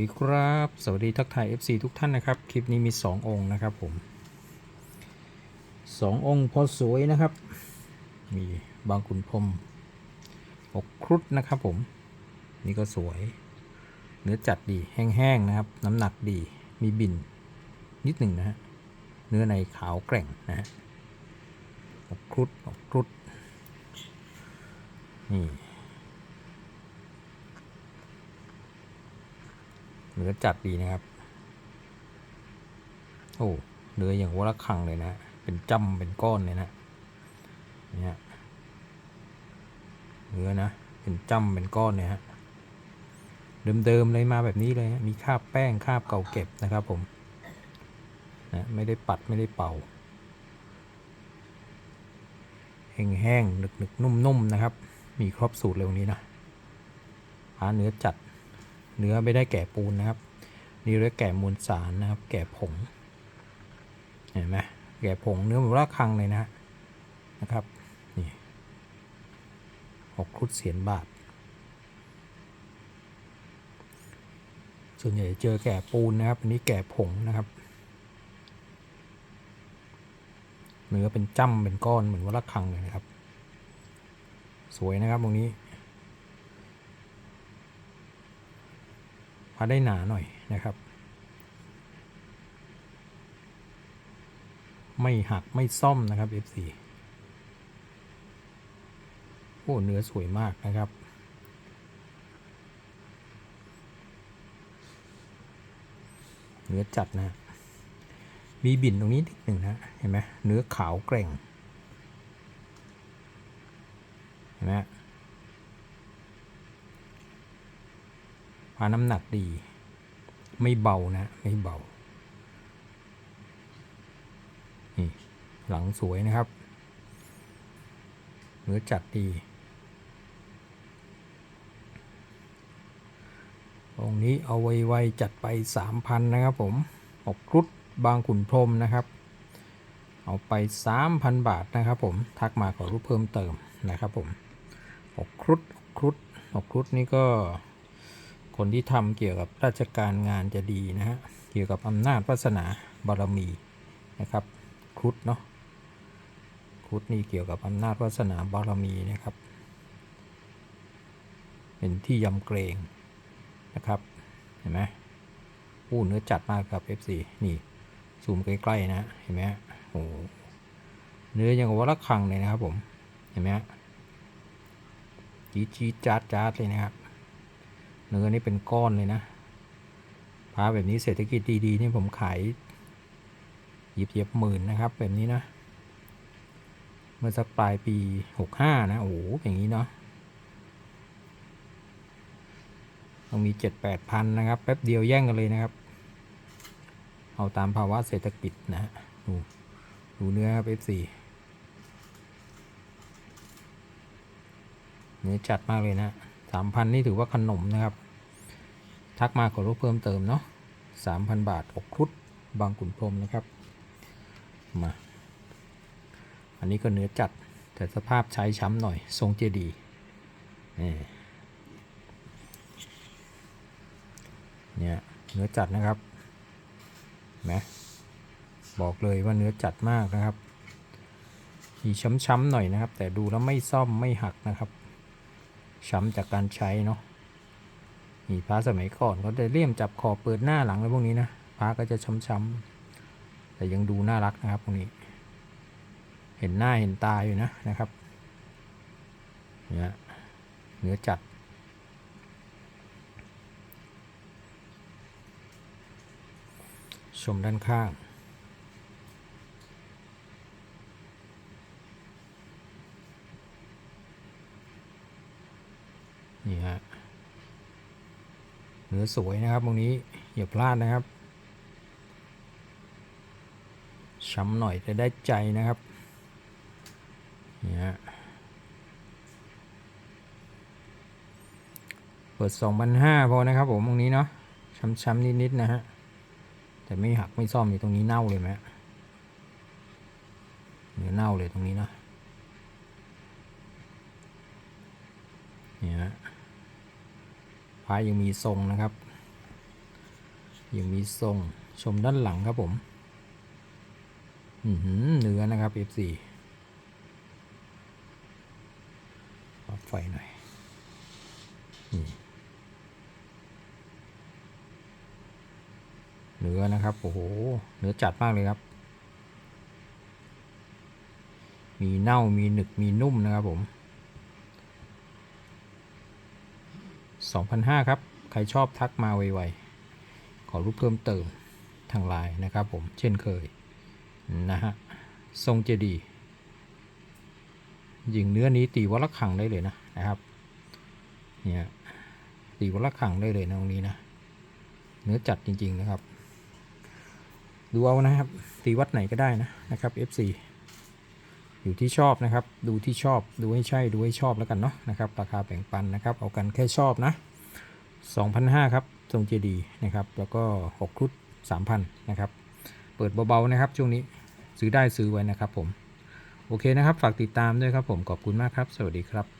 ดีครับ สวัสดีทักทาย FC ทุกท่านนะครับ คลิปนี้มี 2 องค์นะครับผม 2 องค์พอสวยนะครับ มีบางขุนพรมอกครุฑนะครับผม นี่ก็สวย เนื้อจัดดีแห้งๆนะครับ น้ำหนักดีมีบินนิดหนึ่งนะฮะ เนื้อในขาวแกร่งนะฮะอกครุฑอกครุฑนี่ เนื้อจัดดีนะครับ โอ้เนื้ออย่างวัวละคังเลยนะ เป็นจำเป็นก้อนเลยนะเนี่ยเนื้อนะ เป็นจำเป็นก้อนเนี่ยฮะเดิมๆเลยมาแบบนี้เลยมีคาบแป้งคาบเก่าเก็บนะครับผมนะไม่ได้ปัดไม่ได้เป่าแห้งๆหนึกๆนุ่มๆนะครับ มีครบสูตรเลยวันนี้นะหาเนื้อจัด เนื้อไม่ได้แก่ปูนนะครับ นี่เรียกแก่มวลสารนะครับ แก่ผง เห็นไหมแก่ผงเนื้อเหมือนระคังเลยนะนะครับ นี่หกครุฑเสียนบาท ส่วนใหญ่เจอแก่ปูนนะครับ อันนี้แก่ผงนะครับ เนื้อเป็นจ้ำเป็นก้อนเหมือนวัลคังเลยนะครับ สวยนะครับตรงนี้ พาได้หนาหน่อยนะครับ ไม่หักไม่ซ่อมนะครับ F4 โอ้เนื้อสวยมากนะครับเนื้อจัดนะ มีบินตรงนี้นิดหนึ่งนะ เห็นไหมเนื้อขาวแกร่ง เห็นไหม พาน้ำหนักดี ไม่เบานะ ไม่เบา นี่หลังสวยนะครับ เนื้อจัดดี องนี้เอาไวๆจัดไป 3,000 นะครับผม ออกครุฑบางขุนพรมนะครับ เอาไป 3,000 บาทนะครับผม ทักมาขอรูปเพิ่มเติมนะครับผม ออกครุฑออกครุฑออกครุฑนี่ก็ คนที่ทำเกี่ยวกับราชการงานจะดีนะฮะ เกี่ยวกับอำนาจวาสนาบารมีนะครับครุฑเนาะครุฑนี่เกี่ยวกับอำนาจวาสนาบารมีนะครับ เป็นที่ยำเกรงนะครับเห็นไหมอู้เนื้อจัดมากครับ FC นี่ซูมใกล้ๆนะเห็นไหมโอ้เนื้อยังกับวัละคังเลยนะครับผมเห็นไหมจีจีดจาดจาดเลยนะครับ เนื้อนี่เป็นก้อนเลยนะพาแบบนี้เศรษฐกิจดีๆนี่ผมขายหยิบเย็บหมื่นนะครับ แบบนี้นะ เมื่อสักปลายปี 65 นะ โอ้โหอย่างนี้เนาะต้องมี 7-8พันนะครับ แป๊บเดียวแย่งกันเลยนะครับ เอาตามภาวะเศรษฐกิจนะฮะดูดูเนื้อครับ F4 เนื้อจัดมากเลยนะ สามพันนี่ถือว่าขนมนะครับ ทักมาขอรูปเพิ่มเติมเนาะสามพันบาทอกครุฑบางขุนพรมนะครับ มา อันนี้ก็เนื้อจัดแต่สภาพใช้ช้ำหน่อย ทรงเจดีเนี่ยเนื้อจัดนะครับนไหมบอกเลยว่าเนื้อจัดมากนะครับมีช้ำๆหน่อยนะครับ แต่ดูแล้วไม่ซ่อมไม่หักนะครับ ช้ำจากการใช้เนาะนี่พระสมัยก่อนเขาจะเลี่ยมจับคอเปิดหน้าหลังอะไรพวกนี้นะพระก็จะช้ำๆแต่ยังดูน่ารักนะครับพวกนี้ เห็นหน้าเห็นตาอยู่นะนะครับเนี่ยเนื้อจัดชมด้านข้าง นี่ฮะเนื้อสวยนะครับตรงนี้อย่าพลาดนะครับช้ำหน่อยจะได้ใจนะครับนี่ฮะเปิด 2,500พอนะครับผมตรงนี้เนาะช้ำๆนิดๆนะฮะแต่ไม่หักไม่ซ่อมอยู่ตรงนี้เน่าเลยไหมเนื้อเน่าเลยตรงนี้เนาะเนี่ยฮะ พระยังมีทรงนะครับ ยังมีทรงชมด้านหลังครับผมอือหือเนื้อนะครับ F4 ปรับไฟหน่อยเนื้อนะครับ โอ้โห เนื้อจัดมากเลยครับ มีเน่ามีหนึกมีนุ่มนะครับผม 2,500 ครับ ใครชอบทักมาไวๆ ขอรูปเพิ่มเติมทางไลน์นะครับผม เช่นเคย นะฮะ ทรงเจดียิงเนื้อนี้ตีวัลขังได้เลยนะนะครับ เนี่ยตีวัลขังได้เลยนะตรงนี้นะ เนื้อจัดจริง ๆนะครับ ดูเอานะครับ ตีวัดไหนก็ได้นะนะครับ FC อยู่ที่ชอบนะครับ ดูที่ชอบดูให้ใช่ดูให้ชอบแล้วกันเนาะนะครับราคาแบ่งปันนะครับ เอากันแค่ชอบนะ2,500ครับทรงเจดีย์นะครับ แล้วก็6ครุฑ3,000นะครับเปิดเบาๆนะครับช่วงนี้ซื้อได้ซื้อไว้นะครับผม โอเคนะครับ ฝากติดตามด้วยครับผมขอบคุณมากครับ สวัสดีครับ